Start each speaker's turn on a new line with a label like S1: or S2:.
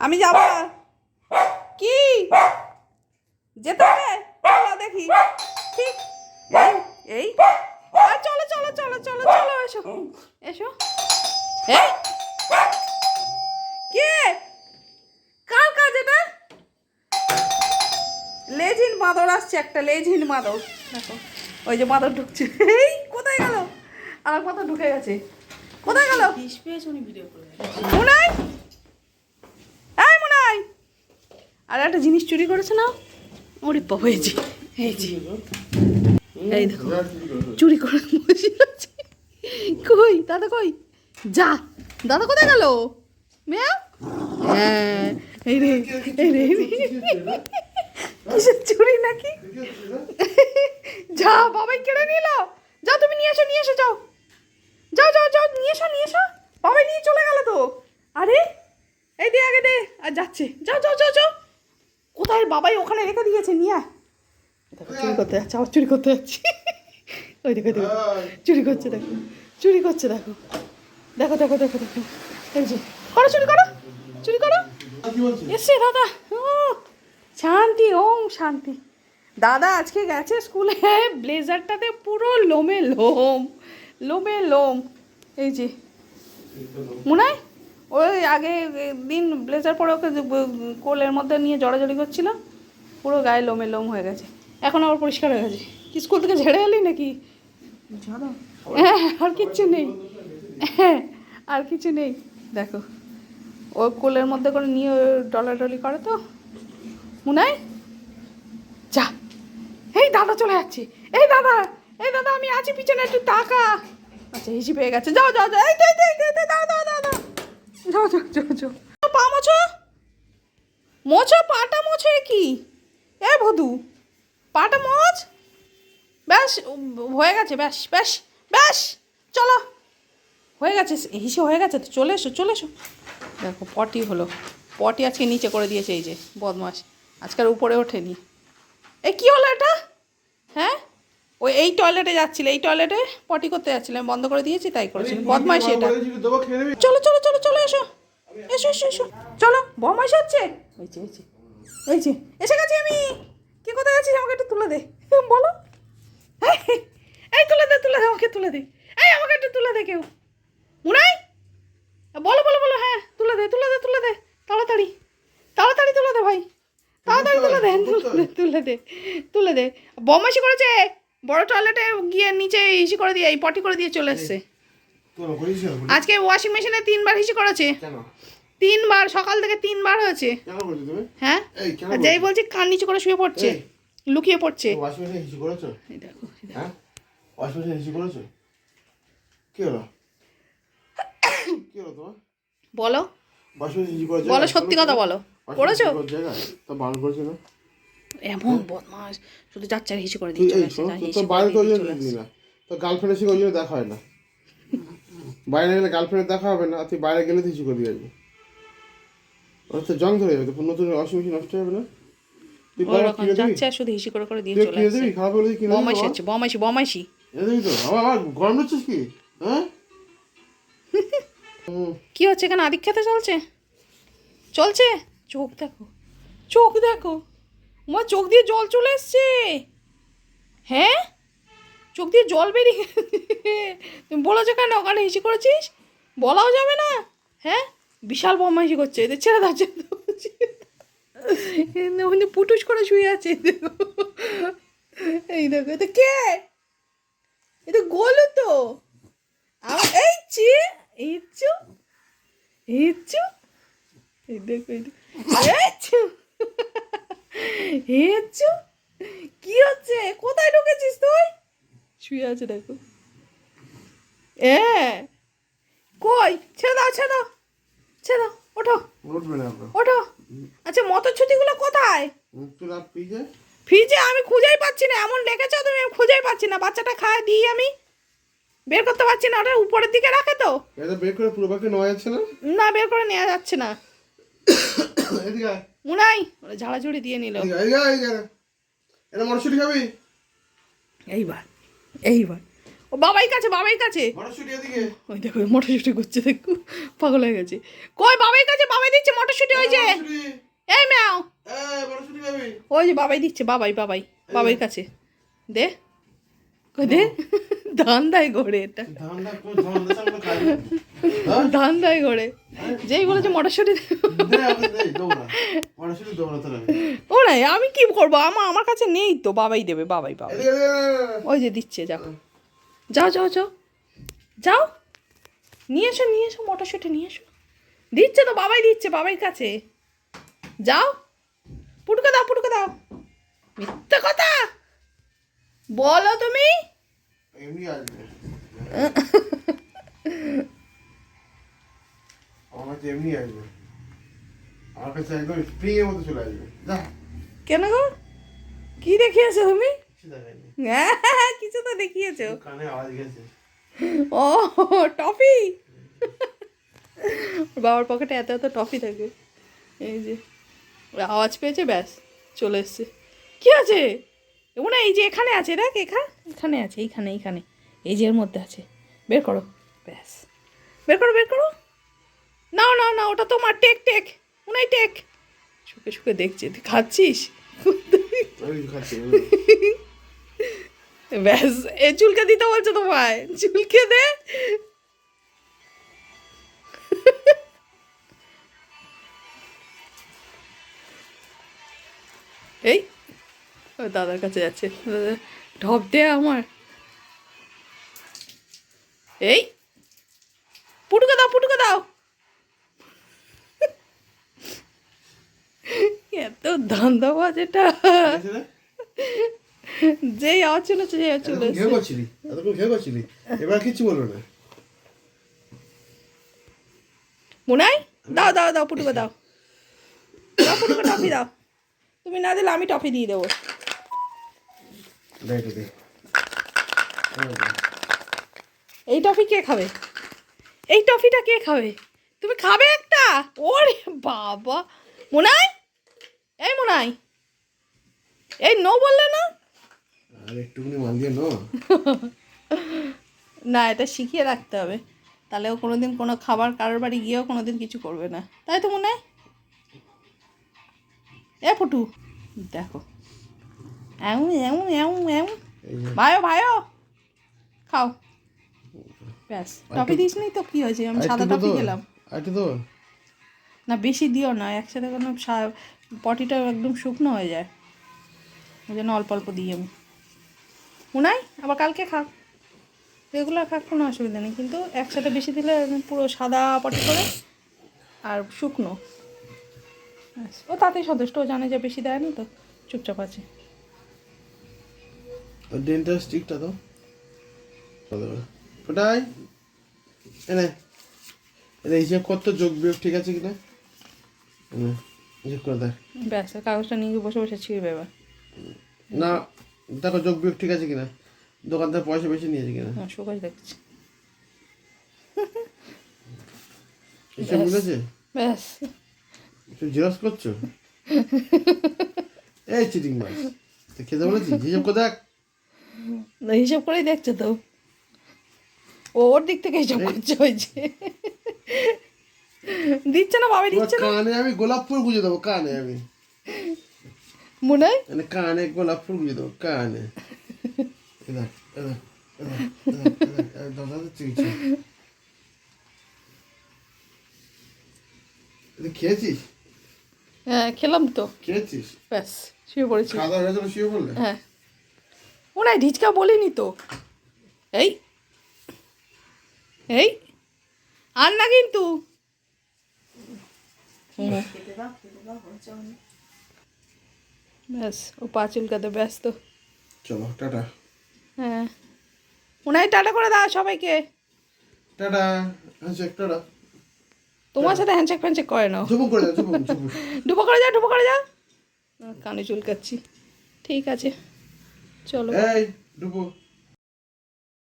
S1: আমি যাব কি? যেতে হবে? চলো দেখি। ঠিক। এই এই। চলো চলো চলো চলো চলো এসো। এসো। এই। কে? কার কাজ এটা? লেজিন মাদর আসছে একটা লেজিন মাদর দেখো ওই যে মাদর ঢুকছে। এই কোথায় গেল? আর মাদর ঢুকে গেছে। কোথায় গেল?
S2: ভিডিও করে
S1: মুনাই এই মুনাই আর একটা জিনিস চুরি করেছে না? ওরে বাবা, এই যে, এই দেখো, চুরি করে বসে আছে। কই, দাদা কই? যা, দাদা কোথায় গেল? মেয়া? হ্যাঁ এই রে রে। কিসের চুরি নাকি? যা, বাবাই কেড়ে তুমি নিয়ে এসো নিয়ে এসো নিয়ে এসো নিয়ে এসো। নিয়ে চলে গেল তো। আরে, এই দে, আগে দে। আর যাচ্ছে। যাও যাও যাও যাও। কোথায় বাবাই ওখানে রেখে দিয়েছে, নিয়ে দেখো, চুরি করতে যাচ্ছে, আবার চুরি করতে যাচ্ছে। ওই দেখো দেখো, চুরি করছে, দেখো, চুরি করছে, দেখো। দেখো দেখো দেখো দেখো। করো, চুরি করো চুরি করো। এসছে, দাদা, ও, শান্তি, ওম শান্তি। দাদা আজকে গেছে স্কুলে, ব্লেজারটাতে পুরো লোমে লোম লোমে লোম। এই যে মনে ওই আগে দিন ব্লেজার পরে ওকে কোলের মধ্যে নিয়ে জড়াজড়ি করছিল পুরো গায়ে লোমে লোম হয়ে গেছে। এখন আবার পরিষ্কার হয়ে গেছে। কি স্কুল থেকে ঝেড়ে এলি নাকি? হ্যাঁ আর কিচ্ছু নেই। হ্যাঁ আর কিছু নেই। দেখো ও কোলের মধ্যে করে নিয়ে ডলা ডলাডলি করে তো। মুনাই? যা। এই দাদা চলে যাচ্ছে। এই দাদা এই দাদা আমি আছি পিছনে একটু টাকা আচ্ছা হিসি পেয়ে গেছে। যাও যাও যাও। এই দাও দাও দাও। যাও যাও যাও যাও। পা মোছো? মোছো? পাটা মোছো কি? এ ভদু, পাটা মোছ? ব্যাস, হয়ে গেছে, ব্যাস ব্যাস ব্যাস, চলো। হয়ে গেছে, হিসে হয়ে গেছে তো, চলে এসো চলে এসো। দেখো, পটি হলো। পটি আজকে নিচে করে দিয়েছে এই যে বদমাস আজকাল উপরে ওঠেনি। এ কী হলো এটা? ওই এই টয়লেটে যাচ্ছিলে এই টয়লেটে পটি করতে যাচ্ছিলাম বন্ধ করে দিয়েছি তাই করেছিল বদমাইশি এটা। চলো চলো চলো চলো এসো। এসো এসো এসো। চলো বমাইশ হচ্ছে। এই যে এসে গেছি আমি। কি কোথায় আছিস? আমাকে একটু তুলে দে। বলো। এই, তুলে দে তুলে দে আমাকে তুলে দে। এই আমাকে একটু তুলে দে কেউ। মুনাই বলো বলো বলো হ্যাঁ তুলে দে তুলে দে তুলে দে। তাড়াতাড়ি তাড়াতাড়ি তুলে দে ভাই। তাড়াতাড়ি তুলে দে তুলে দে তুলে দে তুলে দে। বমাইশি করেছে। বড় টয়লেটে গিয়ে নিচে ইসি করে দিয়ে এই পটি করে দিয়ে চলে এসছে আজকে ওয়াশিং মেশিনে তিনবার হিসি করেছে। তিনবার সকাল থেকে তিনবার হয়েছে। হ্যাঁ? যেই বলছি কান নিচু করে শুয়ে পড়ছে লুকিয়ে পড়ছে।
S3: ওয়াশিং মেশিন হিসু করেছ?
S1: এই দেখো
S3: হ্যাঁ? ওয়াশিং মেশিন হিসু করেছ? কি হলো? কি হলো তোমার?
S1: বলো।
S3: হিসু
S1: বলো সত্যি কথা বলো।
S3: তো করেছ না?
S1: এমন বদমাস শুধু যাচ্ছে আর হিসু করে দিয়ে চলে
S3: তো বাইরে তো ওই জন্য তো গার্লফ্রেন্ডের সঙ্গে ওই জন্য দেখা হয় না। বাইরে গেলে গার্লফ্রেন্ডের দেখা হবে না তুই বাইরে গেলে তো হিসু করে দিয়ে আসবি। ওর তো জং ধরে যাবে তো নতুন নষ্ট হবে না। তুই
S1: ওই
S3: কিনে দিবি?
S1: যাচ্ছে শুধু হিসু করে করে দিয়ে চলে
S3: কিনে খারাপ হলে কিনে দিবি
S1: বমাইশি? হচ্ছে বমাইশি বমাইশি।
S3: এ তো? আমার আমার গরম হচ্ছিস কি? হ্যাঁ?
S1: কি হচ্ছে এখানে? চলছে? চলছে? চোখ দেখো চোখ দেখো। আমার চোখ দিয়ে জল চলে এসছে। হ্যাঁ? চোখ দিয়ে জল বেরিয়ে। তুমি বলেছ কেন? ওখানে হিসি করেছিস? বলাও যাবে না। হ্যাঁ? বিশাল বদমাইশি করছে এদের, ছেড়ে ছেড়ে ওখানে পুটুস করে শুয়ে আছে, এই দেখো। এটা কে? এটা গোলু তো। এই চি, এই চু, এই দেখো এই দেখো। এই চু কি হচ্ছে? কোথায় ঢুকেছিস তুই? শুয়ে আছে দেখো। এ কই? ছেড়ে দাও ছেড়ে দাও। ছেড়ে দাও ওঠো।
S3: না
S1: ওঠো। আচ্ছা মটরছুটিগুলো কোথায়?
S3: তুই রাত পিজে
S1: ফ্রিজে? আমি খুঁজেই পাচ্ছি না। এমন রেখেছো তুমি আমি খুঁজেই পাচ্ছি না। বাচ্চাটা খায় দিই আমি। বের করতে পারছি না। ওটা উপরের দিকে রাখে তো।
S3: এটা বের করে পুরো বাকি নেওয়া যাচ্ছে না?
S1: না বের করে নেওয়া যাচ্ছে না।
S3: এদিকে
S1: মুনাই ওরা ঝাড়াঝুড়ি দিয়ে নিল।
S3: এটা মটরশুটি খাবি?
S1: এইবার এইবার। ও বাবাই কাছে বাবাই কাছে। ওই দেখো মটরশুটি করছে দেখো। পাগল হয়ে গেছে। কই বাবাই কাছে বাবাই দিচ্ছে মটরশুটি ওই যে। এই ম্যাও? ওই যে বাবাই দিচ্ছে বাবাই বাবাই বাবাই কাছে। দে। কই দে। ধান দেয় ঘরে এটা।
S3: হ্যাঁ?
S1: ধান দেয় ঘরে যেই বলেছে মটরশুটি। ও নাই আমি কি করব? আমার আমার কাছে নেই তো বাবাই দেবে বাবাই
S3: এদিকে।
S1: ওই যে দিচ্ছে যাও। যাও যাও যাও। যাও। নিয়ে এসো নিয়ে এসো মটরশুঁটি নিয়ে এসো। দিচ্ছে তো বাবাই দিচ্ছে বাবাই কাছে। যাও। পুটকে দাও পুটকে দাও। মিথ্যে কথা! বলো তুমি!
S3: এমনি আসবে। আমার কাছে এমনি আসবে। আমার কাছে একদম স্প্রিং এর মতো চলে আসবে।
S1: কেন গো? কি দেখিয়েছো তুমি?
S3: কিছু
S1: হ্যাঁ কিছু তো দেখিয়েছো।
S3: কানে আওয়াজ গেছে।
S1: ও টফি? বাবার পকেটে এত এত টফি থাকে। এই যে আওয়াজ পেয়েছে ব্যাস চলে এসছে। কি আছে? না এই যে এখানে আছে, দেখ এখানে এখানে আছে, এইখানে এইখানে। এই যে এর মধ্যে আছে। বের করো। ব্যাস। বের করো বের করো। নাও নাও না ওটা তোমার। Take take. Unai take. শুকে শুকে দেখছে। তুই খাচ্ছিস? ব্যাস। এ চুলকে দিতে বলছো তোমায়। চুলকে দে। এই। দাদার কাছে যাচ্ছে। দাদা, ঢপ দে আমার। এই পুটুকে দাও পুটুকে দাও। এত ধান্দাবাজ এটা? যেই আওয়াজ চলেছে যে চলে
S3: এতক্ষণ ঘেউ করছিলি এতক্ষণ ঘেউ করছিলি এবার কিছু বলবে না।
S1: মুনাই দাও দাও দাও পুটুকে দাও। দাও পুটুকে টফি দাও। তুমি না দিলে আমি টফি দিয়ে দেবো। এই টফি কে খাবে? এই টফিটা কে খাবে? তুমি খাবে একটা? ওরে বাবা। মুনাই? এই মুনাই। এই নো বললে না?
S3: আর একটুখানি মাল দিয়ে নো।
S1: না এটা শিখিয়ে রাখতে হবে। তাহলে ও কোনোদিন কোনো খাবার কারোর বাড়ি গিয়েও কোনোদিন কিছু করবে না। তাই তো মনে হয় এ ফুটু। দেখো। এমন এমন এমন এমন ভাইও ভাইও খাও ব্যাস টপি দিস নি তো? কি হয়েছে? আমি সাদা টপি খেলাম।
S3: আরেকটু তো
S1: না বেশি দিও না একসাথে কোনো পটিটা একদম শুকনো হয়ে যায়। ওই জন্য অল্প অল্প দিই আমি। উনাই আবার কালকে খাক রেগুলার খাক কোনো অসুবিধা নেই। কিন্তু একসাথে বেশি দিলে পুরো সাদা পটি করে আর শুকনো। ব্যাস, ও তাতেই সন্তুষ্ট ও জানে যে বেশি দেয় না তো চুপচাপ আছে।
S3: ডেন্টাল স্টিকটা তো ওটাই এনে এটা হিসেব করতো যোগ বিয়োগ ঠিক আছে কিনা হিসেব করে দেখ
S1: ব্যাস কাগজটা নিয়ে বসে বসে ছিঁড়বে এবার।
S3: না দেখো যোগ বিয়োগ ঠিক আছে কিনা দোকানদার পয়সা বেশি নিয়েছে কিনা
S1: হ্যাঁ সুকাশ দেখছি।
S3: হিসেব মিলেছে
S1: ব্যাস।
S3: তুমি জেরক্স করছ? এই চিটিং মাছ খেতে বলেছি হিসেব করে দেখ
S1: হিসাব করেই দেখছে তো। ওর দিক থেকে হিসাব করছে ওই যে। দিচ্ছে না বাবা দিচ্ছে না?
S3: কানে আমি গোলাপ ফুল গুঁজে দেবো কানে আমি।
S1: মনে হয়?
S3: মানে কানে গোলাপ ফুল গুঁজে দেবো কানে। খেয়েছিস?
S1: হ্যাঁ খেলাম তো।
S3: খেয়েছিস?
S1: ব্যাস শুয়ে পড়েছি।
S3: খাওয়া দাওয়া শুয়ে পড়লে?
S1: হ্যাঁ। ওনাই ঢিচকা বলিনি তো। এই এই আর না কিন্তু।
S2: অনেক।
S1: ব্যাস ও পা চুলকাতে ব্যস্ত।
S3: চলো টাটা।
S1: হ্যাঁ। ওনাই টাটা করে দাও সবাইকে।
S3: টাটা আচ্ছা টাটা।
S1: তোমার সাথে হ্যান্ডশেক ফ্যান্ডশেক করে নাও।
S3: চুপুক করে যাও
S1: ডুবো করে যাও ডুবো করে যাও কানে চুলকাচ্ছি। ঠিক আছে। চলো।
S3: এই ডুবো।